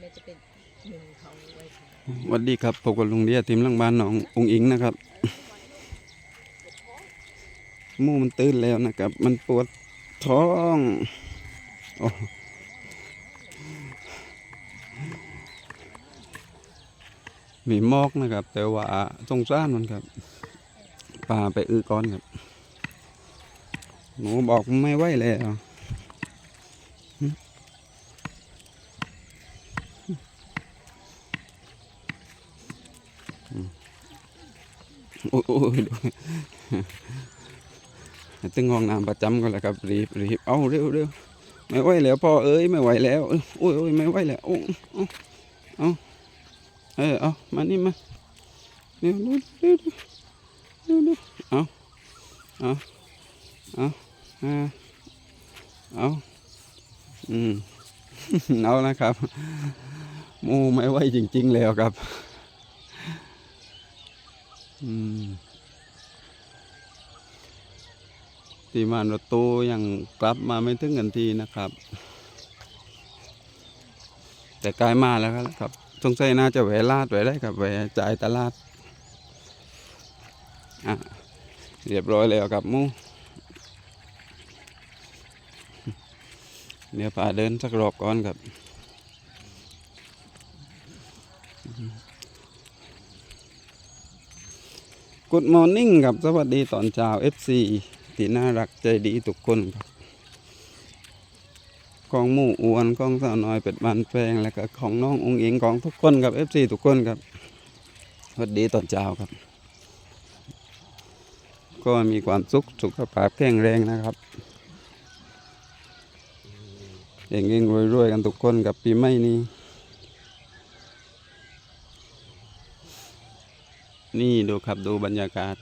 แม่จะเป็นหนึ่งเขาไว้ค่ะสวัสดีครับพบกับลุงเดียทีมลังบ้านหนององอิงนะครับมูมันตื่นแล้วนะครับ มันปวดท้องอมีมอกนะครับ แต่ว่าสงสารมันครับปลาไปอื้อก้อนครับหนูบอกไม่ไหวแล้ว โอ้ยตึงห้องน้ำประจำก็แล้วครับรีบรีบเอาเร็วเร็วไม่ไหวแล้วพ่อเอ้ยไม่ไหวแล้วเอ้ยโอ้ยโอ้ยไม่ไหวแล้วโอ้เอาเอาเออเอามานี่มาเร็วเร็วเร็วเร็วเร็วเอาเอาเอาอ่าเอาอืมเอานะครับมูไม่ไหวจริง ๆ แล้วครับ ตีมานรถตู้ยังกลับมาไม่ถึงกันทีนะครับ แต่กล้มาแล้วครับสงสัยน่าจะแหวลาดแหวได้ครับแหวจ่ายตลาดอะเรียบร้อยแล้วครับมูเดี๋ยวพาเดินสักรอบก่อนครับ Good morning ครับ สวัสดีตอนเช้า FC ที่น่ารักใจดีทุกคนครับของหมู่อ้วนของสาวน้อยเป็ดบานแปลงแล้วก็ของน้ององค์เองของทุกคนครับ FC ทุกคนครับสวัสดีตอนเช้าครับ ก็มีความสุขสุขภาพแข็งแรงนะครับเองเองรวยๆกันทุกคนกับปีใหม่นี้ นี่ดูครับดูบรรยากาศ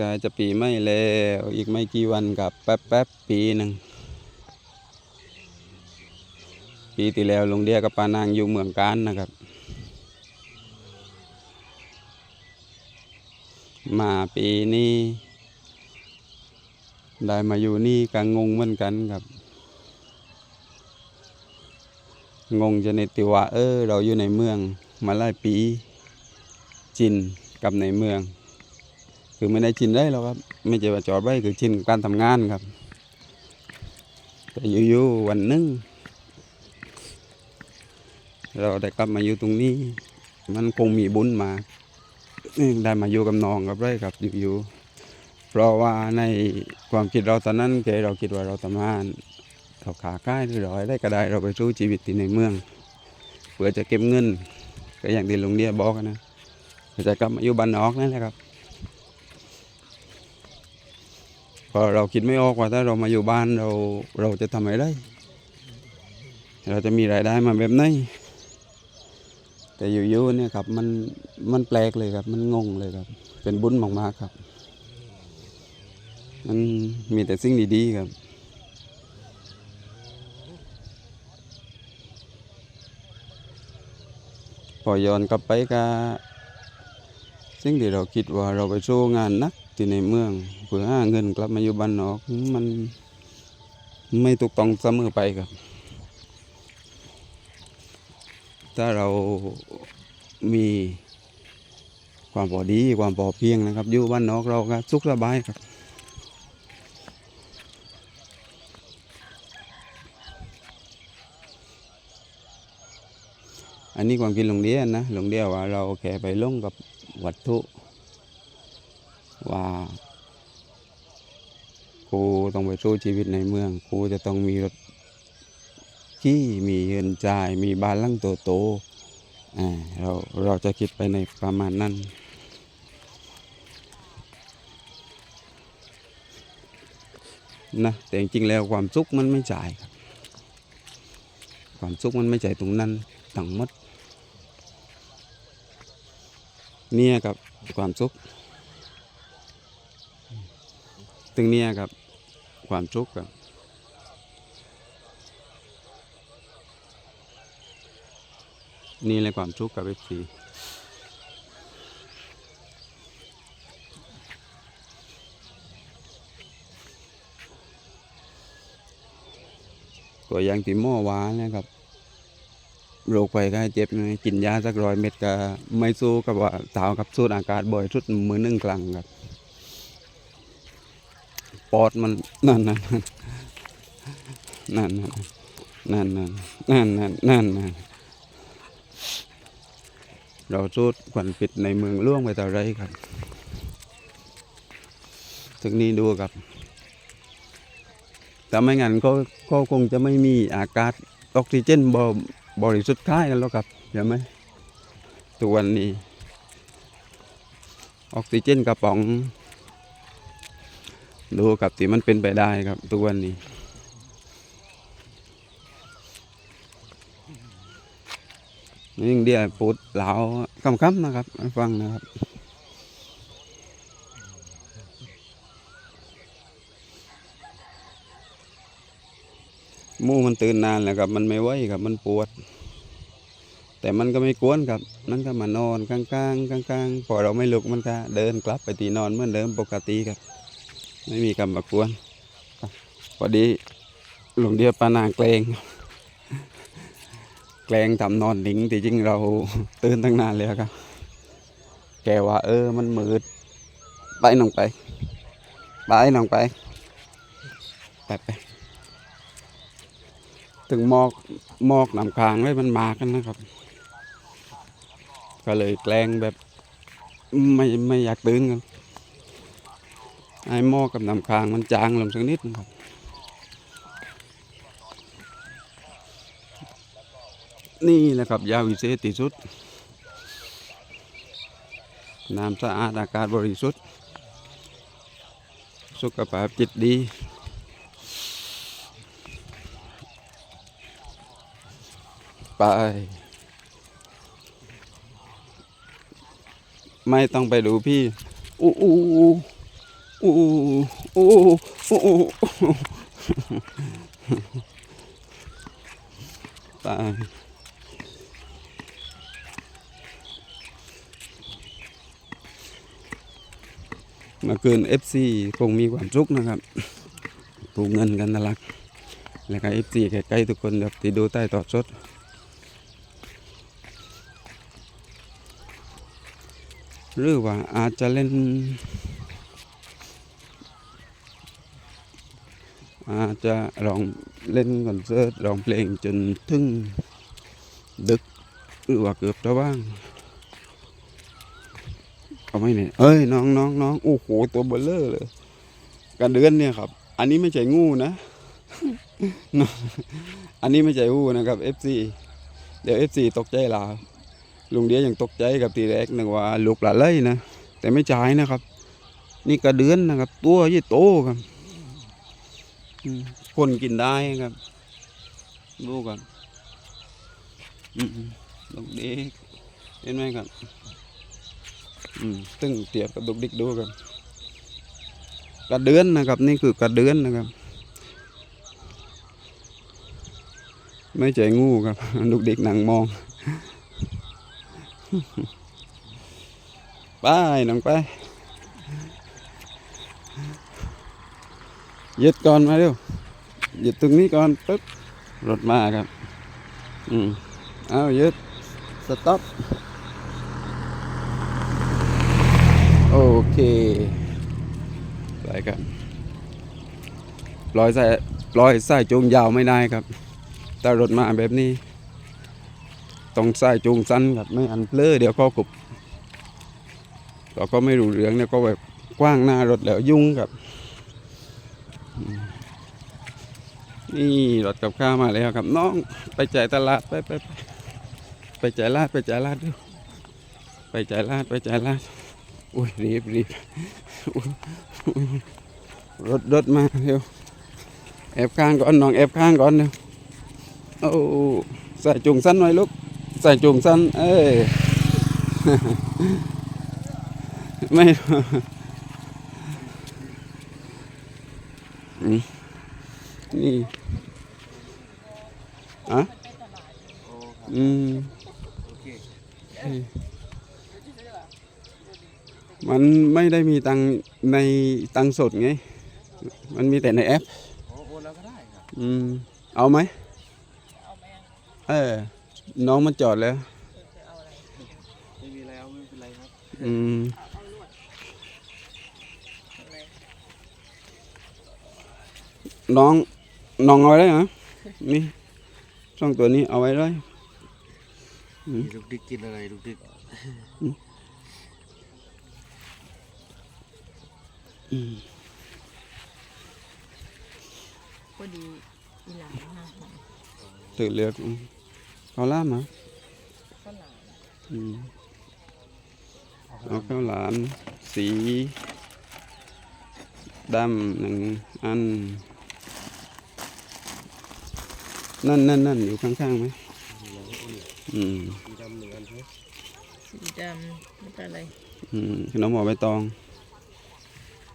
กายจะปีไม่แล้ว อีกไม่กี่วันกับแป๊บแป๊บปีหนึ่ง ปีที่แล้วลงเดียกับปานางอยู่เมืองการนะครับ มาปีนี้ ได้มาอยู่นี่ก็งงเหมือนกันครับ งงจะในติว่าเออ เราอยู่ในเมือง มาหลายปี จินกับในเมือง คือไม่ได้ชินได้หรอกครับ ไม่ใช่ว่าจอดไว้คือชินกับการทำงานครับแต่อยู่ๆวันหนึงเราได้กลับมาอยู่ตรงนี้ มันคงมีบุญมาได้มาอยู่กับน้องกับไรครับอยู่ๆ เพราะว่าในความคิดเราตอนนั้นแกเราคิดว่าเราทำงานเราขาใกล้หรือเราอะไรก็ได้เราไปสู้ชีวิตที่ในเมือง เพื่อจะเก็บเงิน ก็อย่างที่ลุงเดียบอกนะพอจะกลับมาอยู่บ้านนอกนั่นแหละครับพอเราคิดไม่ออกว่าถ้าเรามาอยู่บ้านเราเราจะทำอะไรได้ เราจะมีรายได้มาแบบไหนแต่อยู่ๆเนี่ยครับมันมันแปลกเลยครับ มันงงเลยครับ เป็นบุญมากๆครับ มันมีแต่สิ่งดีๆครับพอย้อนกลับไปก็สิ่งที่เราคิดว่าเราไปโชว์งานนักที่ในเมืองเพื่อหาเงินกลับมาอยู่บ้านนอกมันไม่ถูกต้องเสมอไปครับ ถ้าเรามีความพอดีความพอเพียงนะครับ อยู่บ้านนอกเราก็สุขสบายครับ อันนี้ความคิดหลวงเดียนนะหลวงเดียว่าเราแค่ไปลงกับวัตถุ ว่ากูต้องไปสู้ชีวิตในเมืองกูจะต้องมีรถขี่มีเงินจ่ายมีบ้านลังโตโตๆอ่าเราเราจะคิดไปในประมาณนั้นนะแต่จริงๆแล้วความสุขมันไม่จ่ายครับความสุขมันไม่จ่ายตรงนั้นทั้งหมด เนี่ยครับความสุขตึงเนี่ยครับความสุขครับนี่เลยความสุขกับเอฟซีตัวอย่างติโมวานะครับ โรคภัยไข้เจ็บกินยาสักร้อยเม็ดก็ไม่สู้กับว่าสาวกับสูดอากาศบ่อยสุดมือนึ่งครั้งครับปอดมันนั่นนั่นนั่นนั่นนั่นนั่นนั่นนั่นเราสูดควันปิดในเมืองล่วงไปต่อไรครับถึงนี้ดูครับแต่ไม่งั้นก็ก็คงจะไม่มีอากาศออกซิเจนบอ บริสุทธิ์คล้ายกันแล้วครับเห็นไหมตัวนนี้ ออกซิเจนกระป๋อง ดูกับที่มันเป็นไปได้ครับตัวนนี้นี่เดียวปูดเหลาคำๆนะครับ ฟังนะครับ มูมันตื่นนานแล้วครับ มันไม่ไหวครับ มันปวด แต่มันก็ไม่กวนครับมันก็มานอนกลางๆกลางๆพอเราไม่ลุกมันก็เดินกลับไปที่นอนเหมือนเดิมปกติครับ ไม่มีคำมากวนพอดีหลวงเดียปานางเกรงแกลงทำนอนหนิงแต่จริงเราตื่นตั้งนานแล้วครับ แกว่า เออมันมืดไปน้องไป ไปน้องไป ไปไป ถึงมอกมอกน้ำค้างเลยมันมากันนะครับ ก็เลยแกล้งแบบไม่ไม่อยากตื่นกันไอ้หมอกกับน้ำค้างมันจางลงสักนิดนะครับนี่แหละครับยาวิเศษที่สุด น้ำสะอาดอากาศบริสุทธิ์ สุขภาพจิตดี ไป ไม่ต้องไปดูพี่อู้อู้อู้อู้อู้อู้ไปเมื่อคืน FC คงมีความสุขนะครับถูกเงินกันนะลัก แล้วก็ FC ใกล้ๆทุกคนครับที่ดูใต้ต่อดสด หรือว่าอาจจะเล่น อาจจะร้องเล่นคอนเสิร์ตร้องเพลงจนถึงดึกหรือว่าเกือบจะว่างก็ไม่เนี่ยเอ้ยน้องน้องน้องโอ้โหตัวเบลเลอร์เลยกันเดือนเนี่ยครับ อันนี้ไม่ใช่งูนะ อันนี้ไม่ใช่งูนะครับ FC เดี๋ยว FC ตกใจลาว ลุงเดียยังตกใจกับทีแรกนึกว่าลูกหลานเลยนะ แต่ไม่ใช่นะครับ นี่กระเดือนนะครับ ตัวยี่โตครับคนกินได้ครับดูกันลูกเด็กเห็นไหมครับอืมตึงเทียบกับลูกเด็กดูกันกระเดือนนะครับ นี่คือกระเดือนนะครับ ไม่ใช่งูครับลูกเด็กนั่งมอง ไปน้องไปยึดก่อนมาเร็วยึดตรงนี้ก่อนปึ๊บรถมาครับ อืมเอายึดสต็อปโอเคไปครับปล่อยใสายปล่อยใสายจูงยาวไม่ได้ครับแต่รถมาแบบนี้ ต้องใสายจูงสั้นครับไม่อันเพลอเดี๋ยวก็กบเราก็ไม่รู้เรื่องเนี่ยก็แบบกว้างหน้ารถแล้วยุ่งครับ นี่รถกับข้ามาแล้วครับ น้องไปจ่ายตลาดไปไปไปไปจ่ายลาดไปจ่ายลาดดูไปจ่ายลาดไปจ่ายลาดอุ้ยรีบรีบรถรถมาเร็วแอบข้างก่อนน้องแอบข้างก่อนเร็วโอ้ใส่จุงสั้นหน่อยลูก ใส่จุงสั้น เอ้ย ไม่อืมนี่อะอืมเอ้ยมันไม่ได้มีตังค์ในตังค์สดไง มันมีแต่ในแอปโอ้โอนแล้วก็ได้ครับอืม เอาไหม เอาไหมอะเออ น้องมันจอดแล้วเออจะเอาอะไรไม่มีแล้วไม่เป็นไรครับอืมเอาลวดอะไรน้อง น้องเอาไว้ได้เหรอนี่ช่องตัวนี้เอาไว้เลยอืมลูกดิกกินอะไรลูกดิกอืมพอดีอีหลานห้าหอยตื่นเลือกอืม เอาล่ามเหรอข้าวหลามอืมเอาข้าวหลามสีดำหนึ่งอัน นั่นนั่นนั่นอยู่ข้างๆไหมอืมสีดำหนึ่งอันใช่ไหมสีดำแล้วก็อะไรอืมขนมห่อใบตอง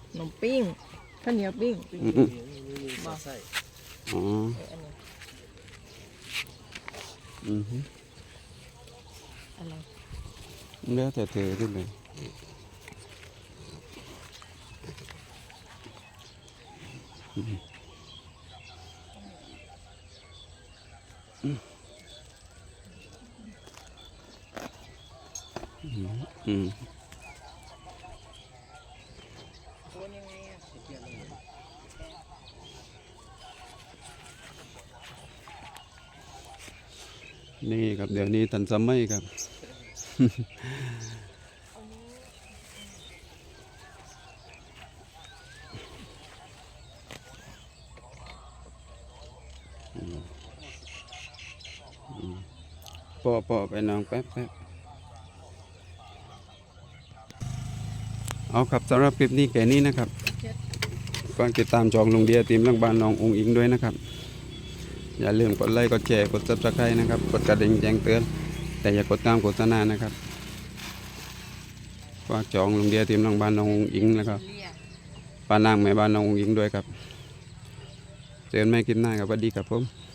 ขนมปิ้งข้าวเหนียวปิ้งปิ้งอืมอืมไม่มีสอ ดไส้อ๋อเอออันนี้ อืมฮึ อะไร แล้วแต่เธอขึ้นเลยอืมอืมอืม โอนยังไงอะ นี่ครับเดี๋ยวนี้ทันสมัยครับ ปอปอไปน้องแป๊บแป๊บเอาครับสำหรับคลิปนี้แค่นี้นะครับฝากติดตามจองลุงเดียทีมเรื่องบานน้ององอิงด้วยนะครับ อย่าลืมกดไลค์กดแชร์กดซับสไครต์นะครับ กดกระดิ่งแจ้งเตือน แต่อย่ากดตามโฆษณานะครับฝากจองลุงเดียทีมน้องบ้านน้องอิงนะครับป้านางแม่บ้านน้องอิงด้วยครับเจอกันไม่คลิปหน้าครับสวัสดีครับผม